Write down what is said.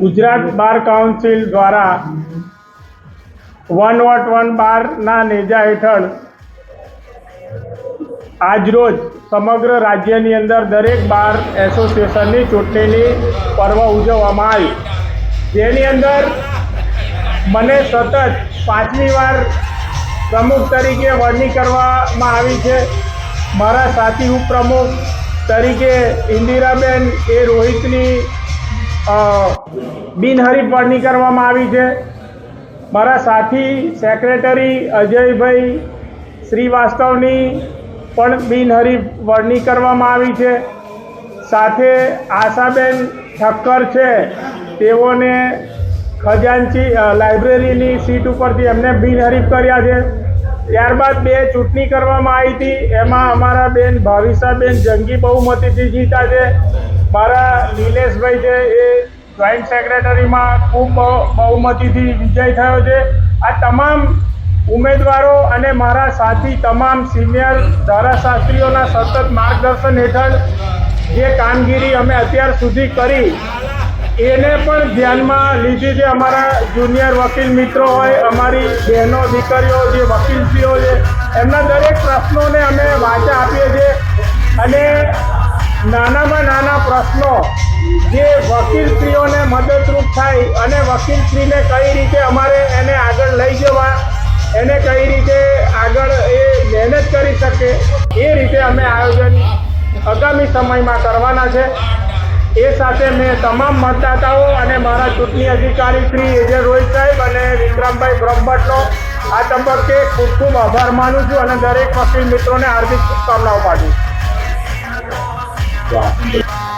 Gujarat bar council દ્વારા one vote one બારના નેજા હેઠળ આજરોજ સમગ્ર રાજ્યની અંદર દરેક બાર એસોસિએશનની ચૂંટણીની પર્વ ઉજવવામાં આવી. જેની અંદર મને સતત પાંચમી વાર પ્રમુખ તરીકે વરણી કરવામાં આવી છે. મારા સાથી ઉપપ્રમુખ તરીકે ઇન્દિરાબેન એ રોહિતની બિનહરીફ વરણી કરવામાં આવી છે. મારા સાથી, સેક્રેટરી અજયભાઈ શ્રીવાસ્તવની પણ બિનહરીફ વરણી કરવામાં આવી છે. સાથે આશાબેન ઠક્કર છે. તેઓને ખજાનચી લાઇબ્રેરીની સીટ ઉપરથી એમને બિનહરીફ કર્યા છે. ત્યારબાદ બે ચૂંટણી કરવામાં આવી હતી. એમાં અમારા બેન ભાવિસાબેન જંગી બહુમતીથી જીતા છે. મારા નિલેશભાઈ છે, એ જોઈન્ટ સેક્રેટરીમાં ખૂબ બહુમતીથી વિજય થયો છે. આ તમામ ઉમેદવારો અને મારા સાથી, તમામ સિનિયર ધારાશાસ્ત્રીઓના સતત માર્ગદર્શન હેઠળ જે કામગીરી અમે અત્યાર સુધી કરી, એને પણ ધ્યાનમાં લીધી છે અમારા જુનિયર વકીલ મિત્રો હોય, અમારી બહેનો, દીકરીઓ, જે વકીલશ્રીઓ છે, એમના દરેક પ્રશ્નોને અમે વાંચા આપીએ છીએ. અને નાનામાં નાના પ્રશ્નો જે વકીલશ્રીઓને મદદરૂપ થાય અને વકીલશ્રીને કઈ રીતે અમારે એને આગળ લઈ જવા, એને કઈ રીતે આગળ એ મહેનત કરી શકે, એ રીતે અમે આયોજન આગામી સમયમાં કરવાના છે. એ સાથે મેં તમામ મતદાતાઓ અને મારા ચૂંટણી અધિકારી શ્રી એજે રોહિત સાહેબ અને વિક્રમભાઈ બ્રહ્મભટ્ટનો આ તબક્કે ખૂબ ખૂબ આભાર માનું છું અને દરેક વકીલ મિત્રોને હાર્દિક શુભકામનાઓ પાઠવું છું